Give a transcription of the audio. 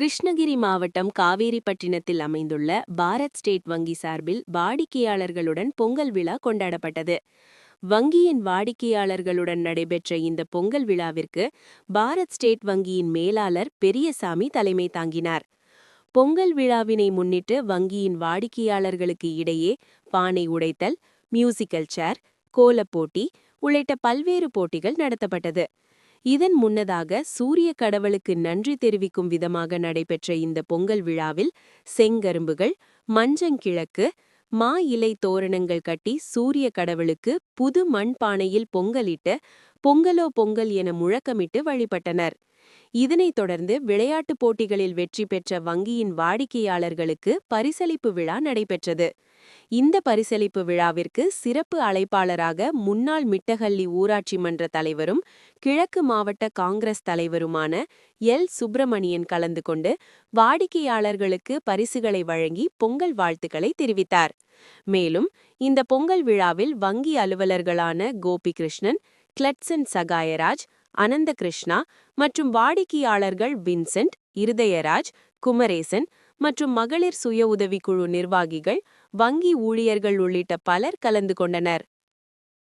கிருஷ்ணகிரி மாவட்டம் காவேரிப்பட்டினத்தில் அமைந்துள்ள பாரத் ஸ்டேட் வங்கி சார்பில் வாடிக்கையாளர்களுடன் பொங்கல் விழா கொண்டாடப்பட்டது. வங்கியின் வாடிக்கையாளர்களுடன் நடைபெற்ற இந்த பொங்கல் விழாவிற்கு பாரத் ஸ்டேட் வங்கியின் மேலாளர் பெரியசாமி தலைமை தாங்கினார். பொங்கல் விழாவினை முன்னிட்டு வங்கியின் வாடிக்கையாளர்களுக்கு இடையே பானை உடைத்தல் மியூசிக்கல் சேர் கோலப்போட்டி உள்ளிட்ட பல்வேறு போட்டிகள் நடத்தப்பட்டது. இதன் முன்னதாக சூரிய கடவுளுக்கு நன்றி தெரிவிக்கும் விதமாக நடைபெற்ற இந்த பொங்கல் விழாவில் செங்கரும்புகள் மஞ்சங்கிழக்கு மா இலை தோரணங்கள் கட்டி சூரிய கடவுளுக்கு புது மண்பானையில் பொங்கலிட்டு பொங்கலோ பொங்கல் என முழக்கமிட்டு வழிபட்டனர். இதனைத் தொடர்ந்து விளையாட்டுப் போட்டிகளில் வெற்றி பெற்ற வங்கியின் வாடிக்கையாளர்களுக்கு பரிசளிப்பு விழா நடைபெற்றது. இந்த பரிசளிப்பு விழாவிற்கு சிறப்பு அழைப்பாளராக முன்னாள் மிட்டகல்லி ஊராட்சி மன்ற தலைவரும் கிழக்கு மாவட்ட காங்கிரஸ் தலைவருமான எல். சுப்பிரமணியன் கலந்து கொண்டு வாடிக்கையாளர்களுக்கு பரிசுகளை வழங்கி பொங்கல் வாழ்த்துக்களை தெரிவித்தார். மேலும் இந்த பொங்கல் விழாவில் வங்கி அலுவலர்களான கோபிகிருஷ்ணன் கிளட்சன் சகாயராஜ் அனந்தகிருஷ்ணா மற்றும் வாடிக்கையாளர்கள் வின்சென்ட் இருதயராஜ் குமரேசன் மற்றும் மகளிர் சுய உதவிக்குழு நிர்வாகிகள் வங்கி ஊழியர்கள் உள்ளிட்ட பலர் கலந்து கொண்டனர்.